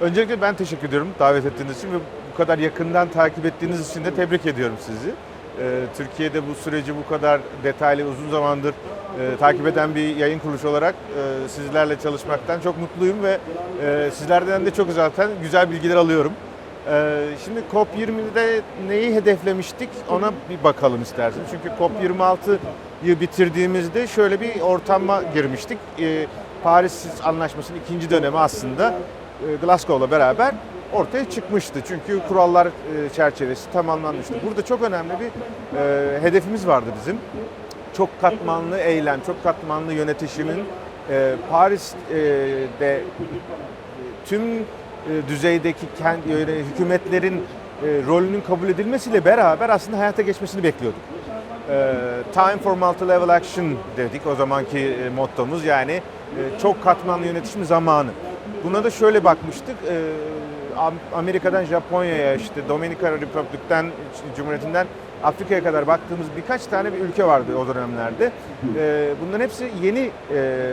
Öncelikle ben teşekkür ediyorum davet ettiğiniz için ve bu kadar yakından takip ettiğiniz için de tebrik ediyorum sizi. Ee, Türkiye'de bu süreci bu kadar detaylı uzun zamandır e, takip eden bir yayın kuruluşu olarak e, sizlerle çalışmaktan çok mutluyum ve e, sizlerden de çok zaten güzel bilgiler alıyorum. Ee, şimdi COP20'de neyi hedeflemiştik ona bir bakalım isterseniz. Çünkü COP26'yı bitirdiğimizde şöyle bir ortama girmiştik. Ee, Paris Anlaşması'nın ikinci dönemi aslında e, Glasgow'la beraber ortaya çıkmıştı. Çünkü kurallar e, çerçevesi tamamlanmıştı. Burada çok önemli bir e, hedefimiz vardı bizim. Çok katmanlı eylem, çok katmanlı yönetişimin e, Paris'de tüm e, düzeydeki hükümetlerin e, rolünün kabul edilmesiyle beraber aslında hayata geçmesini bekliyorduk. E, Time for Multi-Level Action dedik o zamanki e, mottomuz yani e, çok katmanlı yönetişim zamanı. Buna da şöyle bakmıştık. Am- Amerika'dan Japonya'ya işte Dominika Republik'ten Cumhuriyeti'nden Afrika'ya kadar baktığımız birkaç tane bir ülke vardı o dönemlerde. Bunların hepsi yeni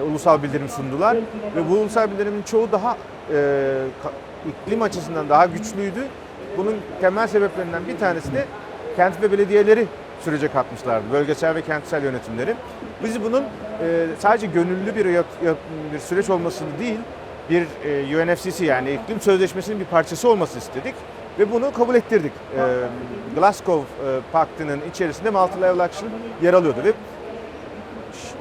ulusal bildirim sundular ve bu ulusal bildirimin çoğu daha iklim açısından daha güçlüydü. Bunun temel sebeplerinden bir tanesi de kent ve belediyeleri sürece katmışlardı. Bölgesel ve kentsel yönetimleri. Biz bunun sadece gönüllü bir, bir süreç olmasını değil, bir e, UNFCCC yani iklim sözleşmesinin bir parçası olması istedik ve bunu kabul ettirdik. E, Glasgow e, Paktı'nın içerisinde Multi-Level Action yer alıyordu ve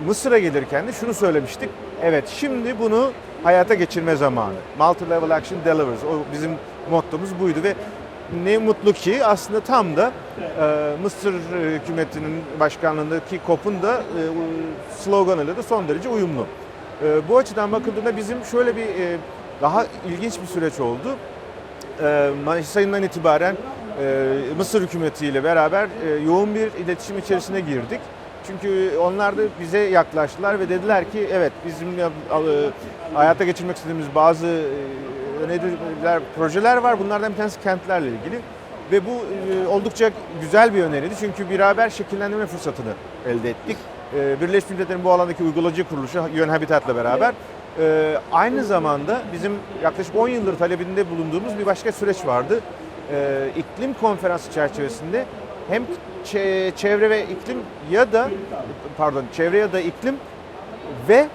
Mısır'a gelirken de şunu söylemiştik. Evet şimdi bunu hayata geçirme zamanı. Multi-level action delivers. O bizim mottomuz buydu ve ne mutlu ki aslında tam da e, Mısır hükümetinin başkanlığındaki COP'un da e, sloganıyla da son derece uyumlu. E, bu açıdan bakıldığında bizim şöyle bir e, daha ilginç bir süreç oldu. E, Mayıs ayından itibaren e, Mısır hükümetiyle beraber e, yoğun bir iletişim içerisine girdik. Çünkü onlar da bize yaklaştılar ve dediler ki evet bizim e, hayata geçirmek istediğimiz bazı e, öneriler, projeler var. Bunlardan bir tanesi kentlerle ilgili. Ve bu e, oldukça güzel bir öneriydi. Çünkü beraber şekillendirme fırsatını elde ettik. E, Birleşmiş Milletler'in bu alandaki uygulayıcı kuruluşu UN Habitat'la beraber e, aynı zamanda bizim yaklaşık 10 yıldır talebinde bulunduğumuz bir başka süreç vardı. E, iklim konferansı çerçevesinde hem çe- çevre ve iklim ya da pardon çevre ya da iklim ve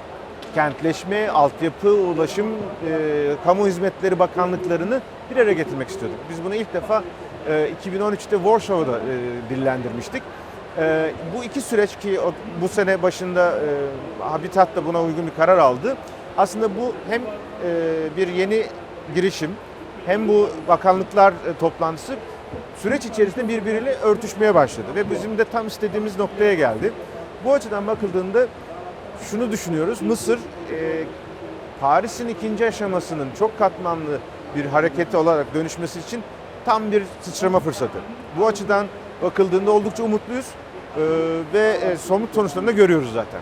kentleşme, altyapı, ulaşım, e, kamu hizmetleri bakanlıklarını bir araya getirmek istiyorduk. Biz bunu ilk defa e, 2013'te Warshaw'da e, dillendirmiştik. E, bu iki süreç ki bu sene başında e, Habitat da buna uygun bir karar aldı. Aslında bu hem e, bir yeni girişim hem bu bakanlıklar e, toplantısı süreç içerisinde birbiriyle örtüşmeye başladı ve bizim de tam istediğimiz noktaya geldi. Bu açıdan bakıldığında şunu düşünüyoruz. Mısır Paris'in ikinci aşamasının çok katmanlı bir hareketi olarak dönüşmesi için tam bir sıçrama fırsatı. Bu açıdan bakıldığında oldukça umutluyuz e, ve e, somut sonuçlarını da görüyoruz zaten.